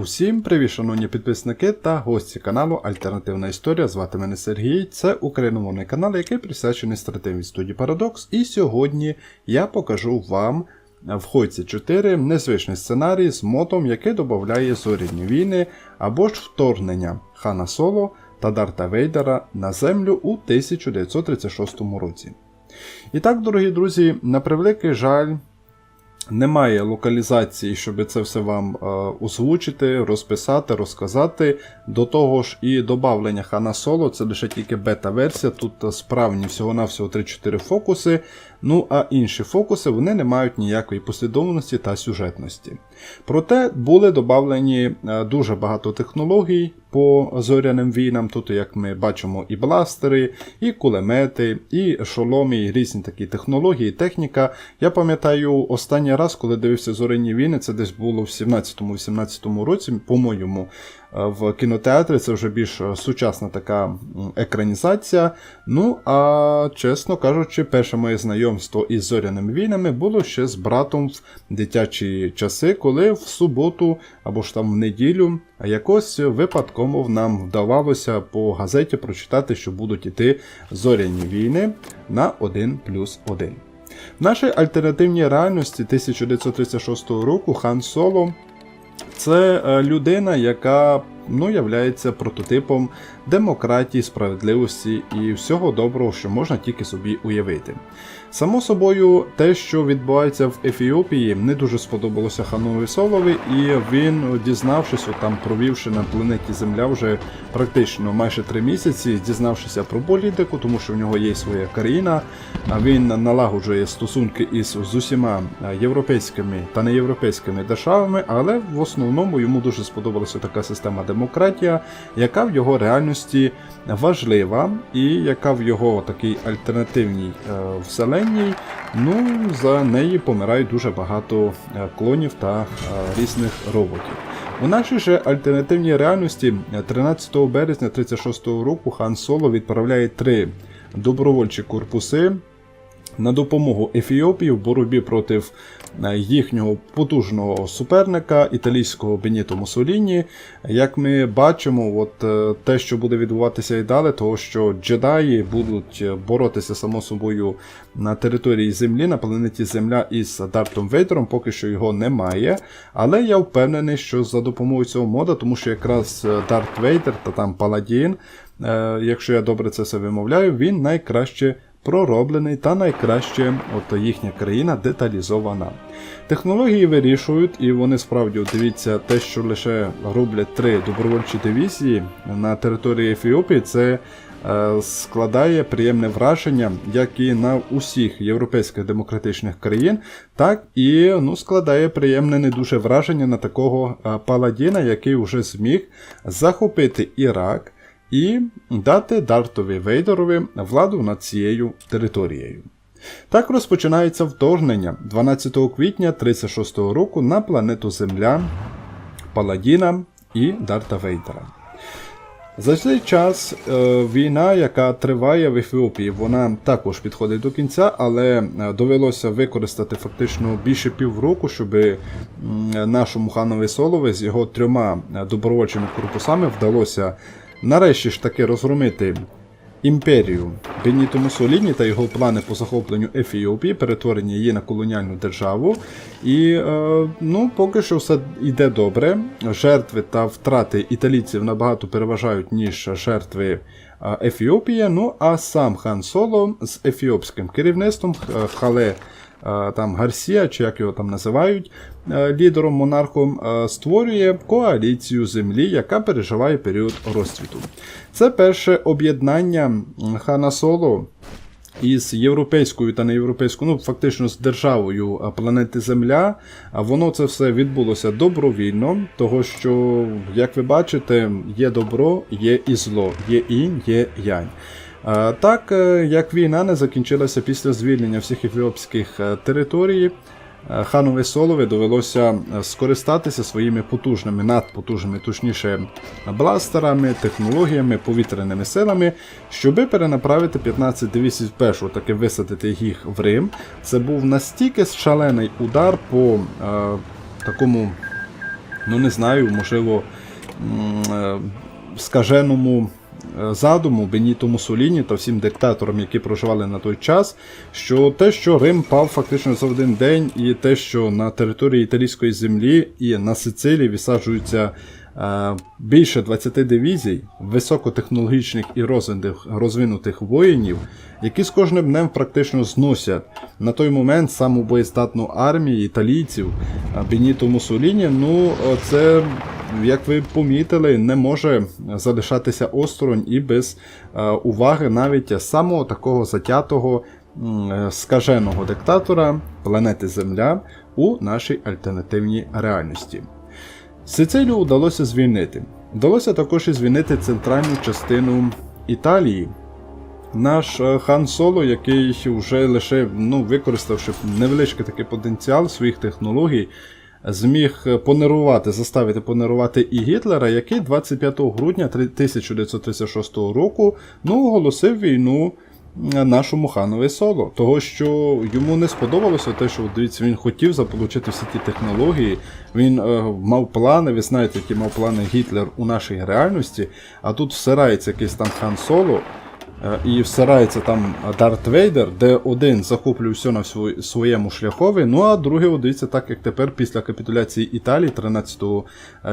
Усім привіт, шановні підписники та гості каналу Альтернативна Історія. Звати мене Сергій. Це україномовний канал, який присвячений стратегії студії Парадокс. І сьогодні я покажу вам в Хойці 4 незвичний сценарій з мотом, який додає зоряні війни або ж вторгнення Хана Соло та Дарта Вейдера на землю у 1936 році. І так, дорогі друзі, на превеликий жаль. Немає локалізації, щоб це все вам е, озвучити, розписати, розказати. До того ж, і додавлення Хана Соло це лише тільки бета-версія. Тут справні всього-навсього 3-4 фокуси. Ну а інші фокуси вони не мають ніякої послідовності та сюжетності. Проте були додавлені е, дуже багато технологій по зоряним війнам. Тут, як ми бачимо, і бластери, і кулемети, і шоломи, і різні такі технології, техніка. Я пам'ятаю останній раз, коли дивився зоряні війни, це десь було в 17-18 році, по-моєму. Е, в кінотеатрі це вже більш сучасна така екранізація. Ну, а чесно кажучи, перше моє знайомство із зоряними війнами було ще з братом в дитячі часи, коли в суботу або ж там в неділю якось випадково нам вдавалося по газеті прочитати, що будуть іти зоряні війни на 1 плюс 1. В нашій альтернативній реальності 1936 року Хан Соло це е, людина, яка ну, являється прототипом демократії, справедливості і всього доброго, що можна тільки собі уявити. Само собою, те, що відбувається в Ефіопії, не дуже сподобалося Ханові Солові, і він, дізнавшись, там провівши на планеті Земля вже практично майже три місяці, дізнавшися про політику, тому що в нього є своя країна, він налагоджує стосунки із з усіма європейськими та неєвропейськими державами, але в основному йому дуже сподобалася така система демократія, яка в його реальності важлива, і яка в його такій альтернативній е, вселенній, ну, за неї помирають дуже багато е, клонів та е, різних роботів. У нашій же альтернативній реальності 13 березня 36 року Хан Соло відправляє три добровольчі корпуси на допомогу Ефіопії в боротьбі проти е, їхнього потужного суперника, італійського Беніто Мусоліні. Як ми бачимо, от е, те, що буде відбуватися і далі, того що джедаї будуть боротися само собою на території Землі, на планеті Земля із Дартом Вейдером, поки що його немає. Але я впевнений, що за допомогою цього мода, тому що якраз е, Дарт Вейдер та там Паладін, якщо я добре це все вимовляю, він найкраще пророблений та найкраще от їхня країна деталізована. Технології вирішують, і вони справді дивіться, те, що лише роблять три добровольчі дивізії на території Ефіопії, це е, складає приємне враження, як і на усіх європейських демократичних країн, так і ну, складає приємне не дуже враження на такого е, паладіна, який вже зміг захопити Ірак і дати Дартові Вейдерові владу над цією територією. Так розпочинається вторгнення 12 квітня 36 року на планету Земля, Паладіна і Дарта Вейдера. За цей час е, війна, яка триває в Ефіопії, вона також підходить до кінця, але е, довелося використати фактично більше півроку, щоб нашому ханові Солове з його трьома е, добровольчими корпусами вдалося нарешті ж таки розгромити імперію Беніто Мусоліні та його плани по захопленню Ефіопії, перетворення її на колоніальну державу. І е, ну, поки що все йде добре. Жертви та втрати італійців набагато переважають, ніж жертви. Е, Ефіопія, ну а сам Хан Соло з ефіопським керівництвом Хале Е, там Гарсія, чи як його там називають, е, лідером монархом, е, створює коаліцію землі, яка переживає період розцвіту. Це перше об'єднання Хана Соло. Із європейською та неєвропейською, ну фактично з державою планети Земля, а воно це все відбулося добровільно, того що, як ви бачите, є добро, є і зло, є інь, є янь. Так е, як війна не закінчилася після звільнення всіх ефіопських е, територій, е, ханові Солові довелося скористатися своїми потужними, надпотужними, точніше, бластерами, технологіями, повітряними силами, щоби перенаправити 15 дивізій спершу, таки висадити їх в Рим. Це був настільки шалений удар по е, такому ну не знаю, можливо, е, скаженому е, задуму Беніто Мусоліні та всім диктаторам, які проживали на той час, що те, що Рим пав фактично за один день, і те, що на території італійської землі і на Сицилії висаджуються е, більше 20 дивізій високотехнологічних і розвинутих, воїнів, які з кожним днем практично зносять на той момент саму боєздатну армію італійців Беніто Мусоліні, ну е, це, як ви помітили, не може залишатися осторонь і без е, уваги навіть самого такого затятого е, скаженого диктатора планети Земля у нашій альтернативній реальності. Сицилію вдалося звільнити. Вдалося також і звільнити центральну частину Італії. Наш е, хан Соло, який вже лише ну, використавши невеличкий такий потенціал своїх технологій, зміг понерувати, заставити понерувати і Гітлера, який 25 грудня 1936 року ну, оголосив війну е, нашому ханові Соло. Того, що йому не сподобалося те, що дивіться, він хотів заполучити всі ті технології. Він е, мав плани, ви знаєте, які мав плани Гітлер у нашій реальності, а тут всирається якийсь там хан Соло. Е, І всирається там Дарт Вейдер, де один захоплює все на своєму шляхові, ну а другий, от так як тепер після капітуляції Італії 13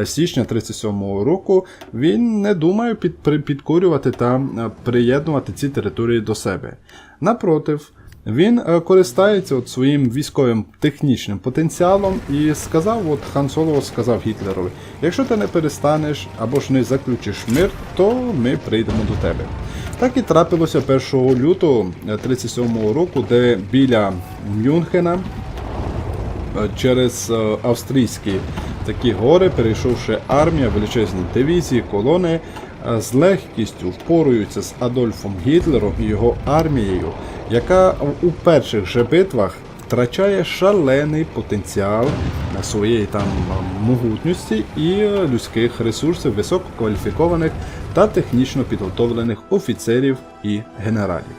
січня 37 року, він не думає під, підкорювати та е, приєднувати ці території до себе. Напротив, він е, користається от своїм військовим технічним потенціалом і сказав, от Хан Соло сказав Гітлерові, якщо ти не перестанеш або ж не заключиш мир, то ми прийдемо до тебе. Так і трапилося 1 лютого 1937 року, де біля Мюнхена е, через е, австрійські такі гори, перейшовши армія, величезні дивізії, колони, е, з легкістю впоруються з Адольфом Гітлером і його армією, яка у перших же битвах втрачає шалений потенціал своєї там е, могутності і е, людських ресурсів висококваліфікованих та технічно підготовлених офіцерів і генералів.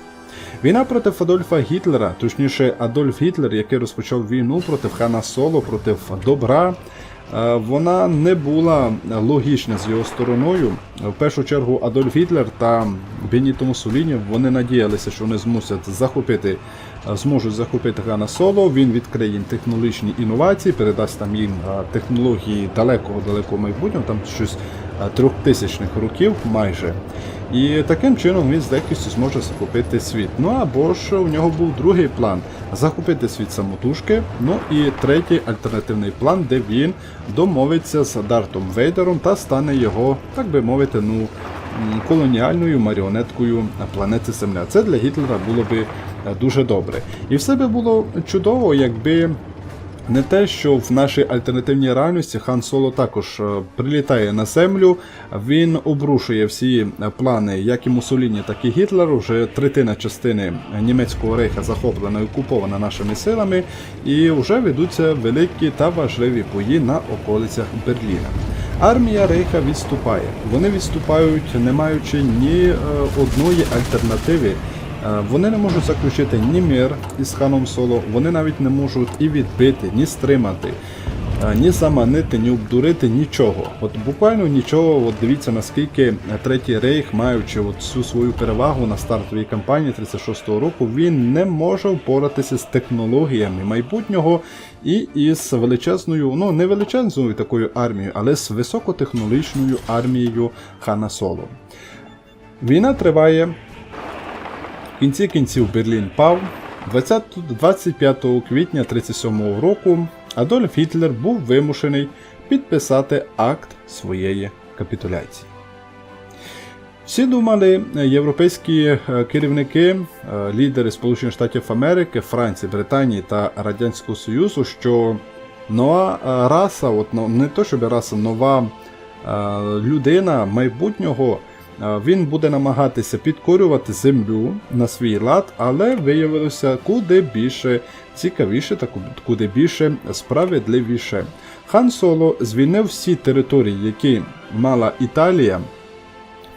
Війна проти Адольфа Гітлера, точніше, Адольф Гітлер, який розпочав війну проти Хана Соло, проти добра, е, вона не була логічна з його стороною. В першу чергу Адольф Гітлер та Беніто Муссоліні вони надіялися, що вони змусять захопити, зможуть захопити Хана Соло. Він відкриє їм технологічні інновації, передасть там їм е, технології далекого далекого майбутнього, там щось е, трьохтисячних років майже. І таким чином він з легкістю зможе захопити світ. Ну або ж у нього був другий план захопити світ самотужки. Ну і третій альтернативний план, де він домовиться з Дартом Вейдером та стане його, так би мовити, ну колоніальною маріонеткою планети Земля. Це для Гітлера було би е, дуже добре. І все би було чудово, якби. Не те, що в нашій альтернативній реальності Хан Соло також е, прилітає на землю, він обрушує всі е, плани, як і Мусоліні, так і Гітлеру. Вже третина частини німецького рейха захоплена і окупована нашими силами, і вже ведуться великі та важливі бої на околицях Берліна. Армія Рейха відступає. Вони відступають, не маючи ні е, одної альтернативи. Е, Вони не можуть заключити ні мир із ханом Соло, вони навіть не можуть і відбити, ні стримати, е, ні заманити, ні обдурити, нічого. От буквально нічого. От дивіться наскільки третій рейх, маючи от всю свою перевагу на стартовій кампанії 36-го року, він не може впоратися з технологіями майбутнього і із величезною, ну не величезною такою армією, але з високотехнологічною армією хана Соло. Війна триває. В кінці кінців Берлін пав. 20, 25 квітня 1937 року Адольф Гітлер був вимушений підписати акт своєї капітуляції. Всі думали, е, європейські е, керівники, е, лідери Сполучених Штатів Америки, Франції, Британії та Радянського Союзу, що нова раса, от ну, не то щоб раса, нова людина майбутнього, він буде намагатися підкорювати землю на свій лад, але виявилося куди більше цікавіше та куди більше справедливіше. Хан Соло звільнив всі території, які мала Італія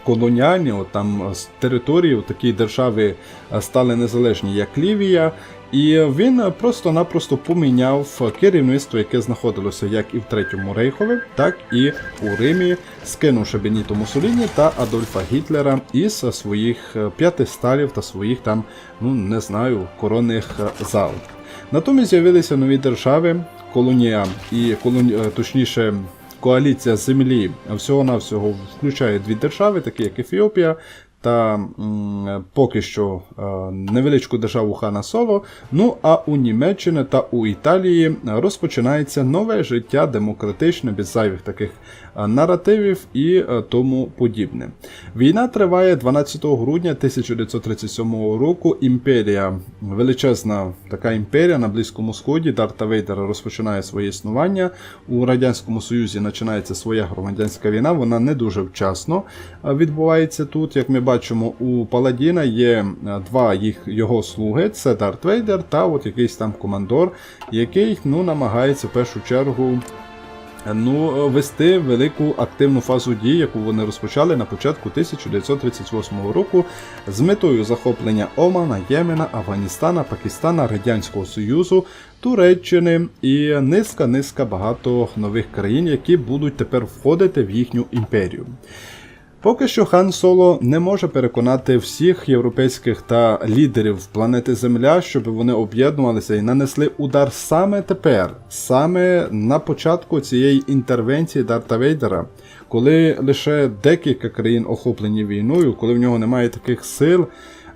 колоніальні, от там е, з території от такі держави е, стали незалежні, як Лівія. І він просто-напросто поміняв керівництво, яке знаходилося як і в Третьому Рейхові, так і у Римі, скинувши Беніто Муссоліні та Адольфа Гітлера із своїх е, п'ятисталів та своїх там, ну не знаю, коронних е, зал. Натомість з'явилися нові держави, колонія і колоні... е, точніше. Коаліція землі всього-навсього включає дві держави, такі як Ефіопія та м, поки що е, невеличку державу Хана Соло. Ну а у Німеччині та у Італії розпочинається нове життя демократичне, без зайвих таких е, наративів і е, тому подібне. Війна триває 12 грудня 1937 року. Імперія, величезна така імперія на Близькому Сході, Дарта Вейдера розпочинає своє існування. У Радянському Союзі починається своя громадянська війна. Вона не дуже вчасно е, відбувається тут. Як ми бачимо, у Паладіна є е, два їх його слуги: це Дарт Вейдер та от якийсь там командор, який ну, намагається в першу чергу ну, вести велику активну фазу дій, яку вони розпочали на початку 1938 року з метою захоплення Омана, Ємена, Афганістана, Пакистана, Радянського Союзу, Туреччини і низка-низка багато нових країн, які будуть тепер входити в їхню імперію. Поки що Хан Соло не може переконати всіх європейських та лідерів планети Земля, щоб вони об'єднувалися і нанесли удар саме тепер, саме на початку цієї інтервенції Дарта Вейдера, коли лише декілька країн охоплені війною, коли в нього немає таких сил.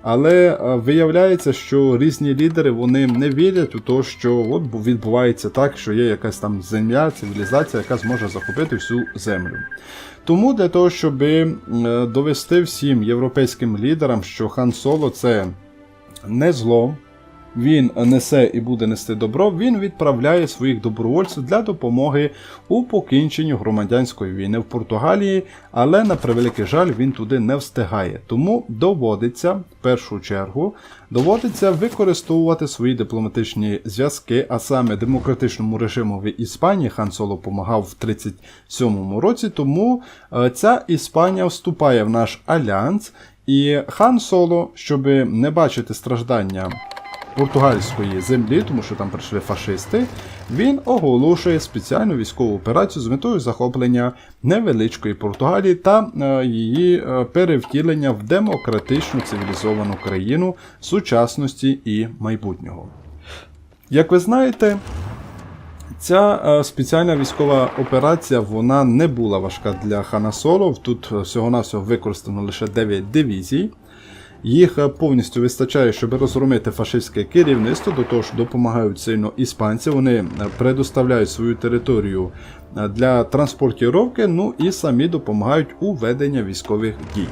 Але е, виявляється, що різні лідери вони не вірять у те, що от відбувається так, що є якась там земля, цивілізація, яка зможе захопити всю землю. Тому для того, щоб е, довести всім європейським лідерам, що Хан Соло це не зло, він несе і буде нести добро, він відправляє своїх добровольців для допомоги у покінченні громадянської війни в Португалії, але на превеликий жаль він туди не встигає. Тому доводиться в першу чергу доводиться використовувати свої дипломатичні зв'язки, а саме демократичному режиму в Іспанії. Хан Соло допомагав в 37-му році. Тому е, ця Іспанія вступає в наш альянс. І хан Соло, щоб не бачити страждання португальської землі, тому що там прийшли фашисти, він оголошує спеціальну військову операцію з метою захоплення невеличкої Португалії та е, її е, перевтілення в демократичну цивілізовану країну сучасності і майбутнього. Як ви знаєте, Ця е, спеціальна військова операція вона не була важка для Хана Соло. Тут всього-навсього використано лише 9 дивізій. Їх повністю вистачає, щоб розгромити фашистське керівництво, до того ж допомагають сильно іспанці. Вони е, предоставляють свою територію е, для транспортіровки, ну і самі допомагають у веденні військових дій.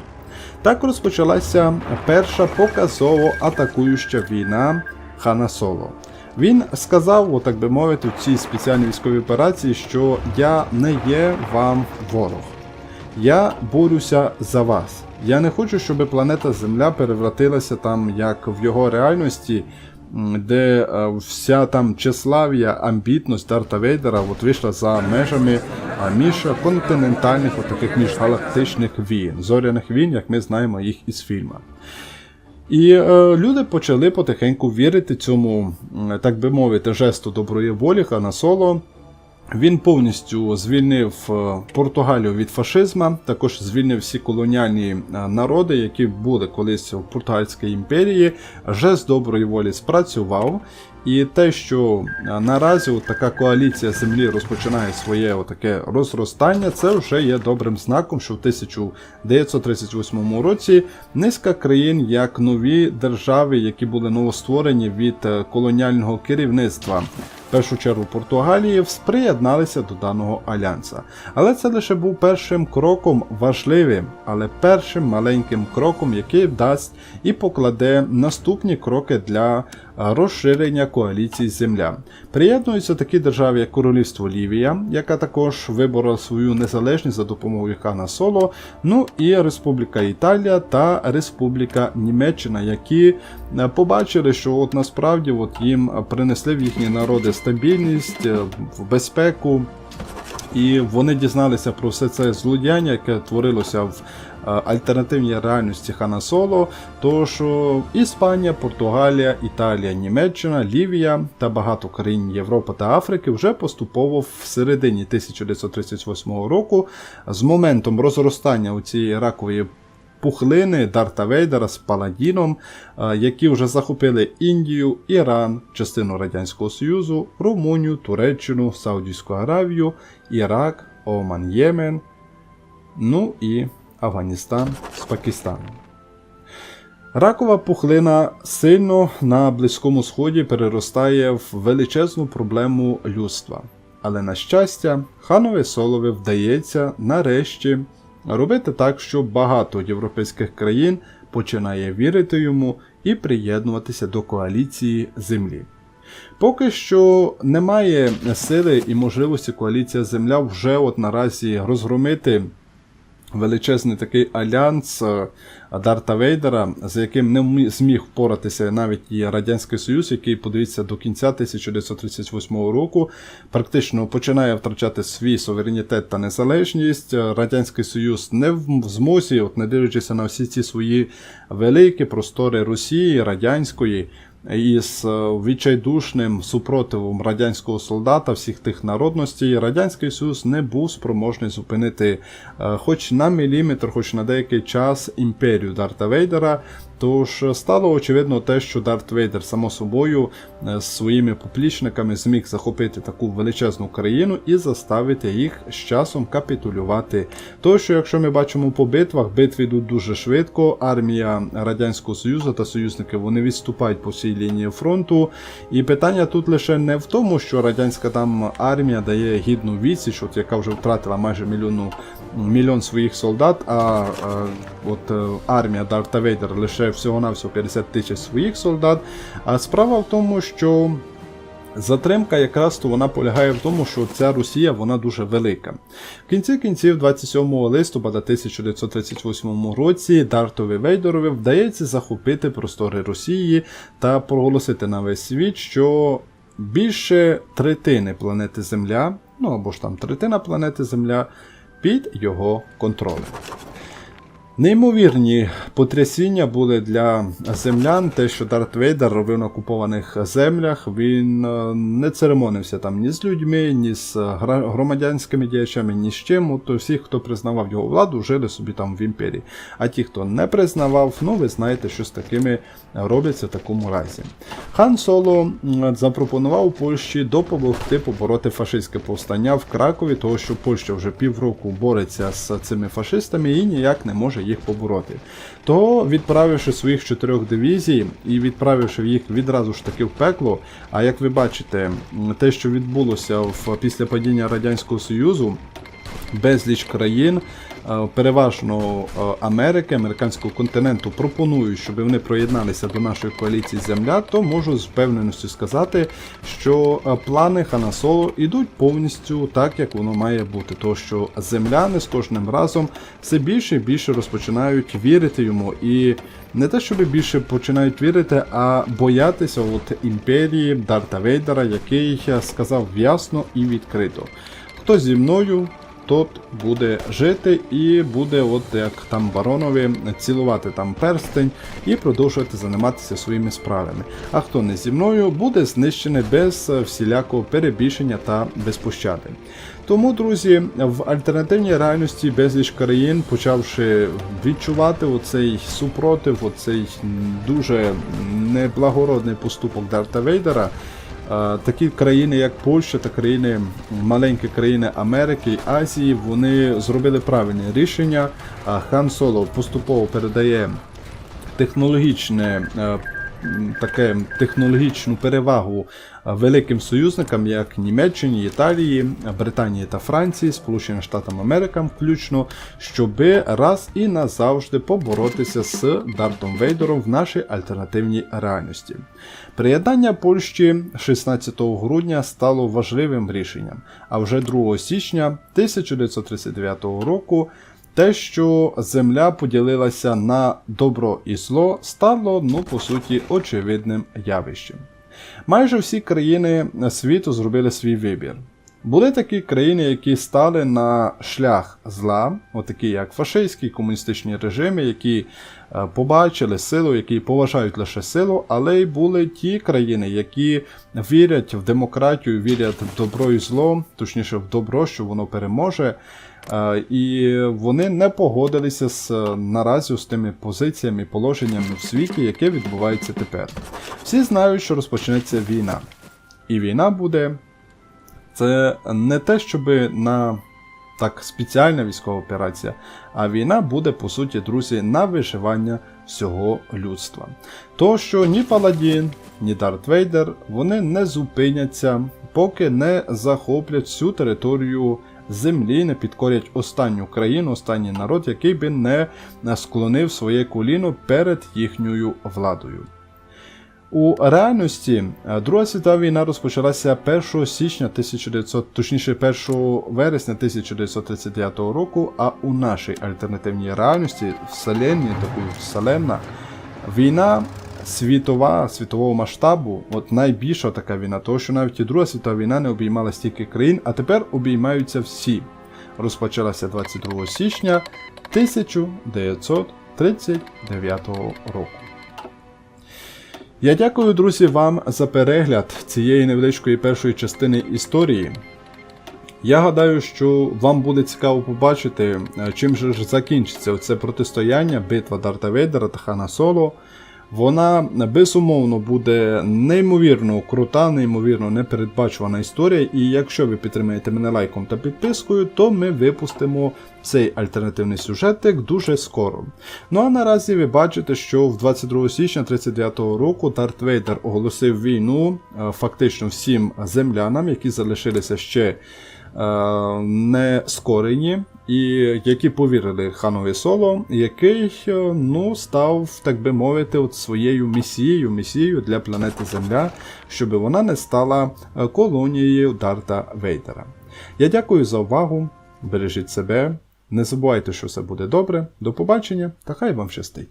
Так розпочалася перша показово атакуюча війна Хана Соло. Він сказав, так би мовити, в цій спеціальній військовій операції, що я не є вам ворог. Я борюся за вас. Я не хочу, щоб планета Земля перевратилася там, як в його реальності, де е, вся там чеслав'я, амбітність Дарта Вейдера от вийшла за межами міжконтинентальних, от таких міжгалактичних війн, зоряних війн, як ми знаємо їх із фільма. І е, люди почали потихеньку вірити цьому, так би мовити, жесту доброї волі Хана Соло. Він повністю звільнив е, Португалію від фашизму, також звільнив всі колоніальні е, народи, які були колись в Португальській імперії. Жест доброї волі спрацював. І те, що е, наразі така коаліція землі розпочинає своє таке розростання, це вже є добрим знаком, що в 1938 році низка країн, як нові держави, які були новостворені від колоніального керівництва першу чергу Португалії, приєдналися до даного альянса. Але це лише був першим кроком важливим, але першим маленьким кроком, який дасть і покладе наступні кроки для розширення коаліції Земля. Приєднуються такі держави, як Королівство Лівія, яка також виборола свою незалежність за допомогою Хана Соло, ну і Республіка Італія та Республіка Німеччина, які е, побачили, що от насправді от їм принесли в їхні народи стабільність, е, безпеку. І вони дізналися про все це злодіяння, яке творилося в е, альтернативній реальності Хана Соло. Тож Іспанія, Португалія, Італія, Німеччина, Лівія та багато країн Європи та Африки вже поступово в середині 1938 року з моментом розростання у цієї ракової пухлини Дарта Вейдера з Паладіном, е, які вже захопили Індію, Іран, частину Радянського Союзу, Румунію, Туреччину, Саудівську Аравію, Ірак, Оман, Ємен, ну і Афганістан з Пакистаном. Ракова пухлина сильно на Близькому Сході переростає в величезну проблему людства. Але на щастя, ханові Солові вдається нарешті робити так, що багато європейських країн починає вірити йому і приєднуватися до коаліції землі. Поки що немає сили і можливості коаліція Земля вже от наразі розгромити величезний такий альянс е, Дарта Вейдера, з яким не зміг впоратися навіть і Радянський Союз, який, подивіться, до кінця 1938 року практично починає втрачати свій суверенітет та незалежність. Радянський Союз не в змозі, от не дивлячись на всі ці свої великі простори Росії, радянської. Із е, відчайдушним супротивом радянського солдата всіх тих народностей Радянський Союз не був спроможний зупинити е, хоч на міліметр, хоч на деякий час імперію Дарта Вейдера. Тож стало очевидно те, що Дарт Вейдер само собою е, з своїми поплічниками зміг захопити таку величезну країну і заставити їх з часом капітулювати. То, що якщо ми бачимо по битвах, битви йдуть дуже швидко. Армія Радянського Союзу та союзники вони відступають по всій лінії фронту. І питання тут лише не в тому, що радянська там армія дає гідну відсіч, от яка вже втратила майже мільйону мільйон своїх солдат, а, е, от е, армія Дарта Вейдер лише всього-навсього 50 тисяч своїх солдат. А справа в тому, що. Затримка якраз то вона полягає в тому, що ця Росія вона дуже велика. В кінці кінців, 27 листопада 1938 році, Дартові Вейдерові вдається захопити простори Росії та проголосити на весь світ, що більше третини планети Земля, ну або ж там третина планети Земля, під його контролем. Неймовірні потрясіння були для землян, те, що Дарт Вейдер робив на окупованих землях. Він е, не церемонився там ні з людьми, ні з громадянськими діячами, ні з чим. От всі, хто признавав його владу, жили собі там в імперії. А ті, хто не признавав, ну ви знаєте, що з такими робиться в такому разі. Хан Соло запропонував Польщі допомогти побороти фашистське повстання в Кракові, того що Польща вже півроку бореться з цими фашистами і ніяк не може їх побороти. То, відправивши своїх чотирьох дивізій і відправивши їх відразу ж таки в пекло. А як ви бачите, те, що відбулося в після падіння Радянського Союзу, безліч країн, переважно е, Америки, американського континенту, пропонують, щоб вони приєдналися до нашої коаліції Земля, то можу з впевненістю сказати, що е, плани Хана Соло йдуть повністю так, як воно має бути. То що земляни з кожним разом все більше і більше розпочинають вірити йому і. Не те, щоб більше починають вірити, а боятися от імперії Дарта Вейдера, який сказав ясно і відкрито. Хто зі мною, тот буде жити і буде, от як там баронові, цілувати там перстень і продовжувати займатися своїми справами. А хто не зі мною, буде знищений без е, всілякого перебільшення та без пощади. Тому, друзі, в альтернативній реальності безліч країн, почавши відчувати оцей супротив, оцей дуже неблагородний поступок Дарта Вейдера. Е, Такі країни, як Польща та країни, маленькі країни Америки і Азії, вони зробили правильне рішення. Хан Соло поступово передає технологічне. Таке технологічну перевагу великим союзникам, як Німеччині, Італії, Британії та Франції, Сполученим Штатам Америки включно, щоби раз і назавжди поборотися з Дартом Вейдером в нашій альтернативній реальності. Приєднання Польщі 16 грудня стало важливим рішенням, а вже 2 січня 1939 року те, що земля поділилася на добро і зло, стало, ну по суті, очевидним явищем. Майже всі країни світу зробили свій вибір. Були такі країни, які стали на шлях зла, отакі як фашистські комуністичні режими, які е, побачили силу, які поважають лише силу, але й були ті країни, які вірять в демократію, вірять в добро і зло, точніше в добро, що воно переможе. Е, І вони не погодилися з е, наразі з тими позиціями і положеннями в світі, яке відбувається тепер. Всі знають, що розпочнеться війна. І війна буде це не те, щоб на так спеціальна військова операція, а війна буде, по суті, друзі, на виживання всього людства. То, що ні Паладін, ні Дарт Вейдер вони не зупиняться, поки не захоплять всю територію землі, не підкорять останню країну, останній народ, який би не склонив своє коліно перед їхньою владою. У реальності е, Друга світова війна розпочалася 1 січня 1900, точніше 1 вересня 1939 року, а у нашій альтернативній реальності, вселенні, такої вселенна, війна світова, світового масштабу, от найбільша така війна, тому що навіть і Друга світова війна не обіймала стільки країн, а тепер обіймаються всі. Розпочалася 22 січня 1939 року. Я дякую, друзі, вам за перегляд цієї невеличкої першої частини історії. Я гадаю, що вам буде цікаво побачити, е, чим же ж закінчиться це протистояння, битва Дарта Вейдера та Хана Соло. Вона безумовно буде неймовірно крута, неймовірно непередбачувана історія. І якщо ви підтримаєте мене лайком та підпискою, то ми випустимо цей альтернативний сюжетик дуже скоро. Ну а наразі ви бачите, що в 22 січня 39 року Дарт Вейдер оголосив війну е, фактично всім землянам, які залишилися ще. е, Не скорені, і які повірили ханові Соло, який е, ну, став, так би мовити, от своєю місією, місією для планети Земля, щоб вона не стала е, колонією Дарта Вейдера. Я дякую за увагу. Бережіть себе, не забувайте, що все буде добре. До побачення та хай вам щастить!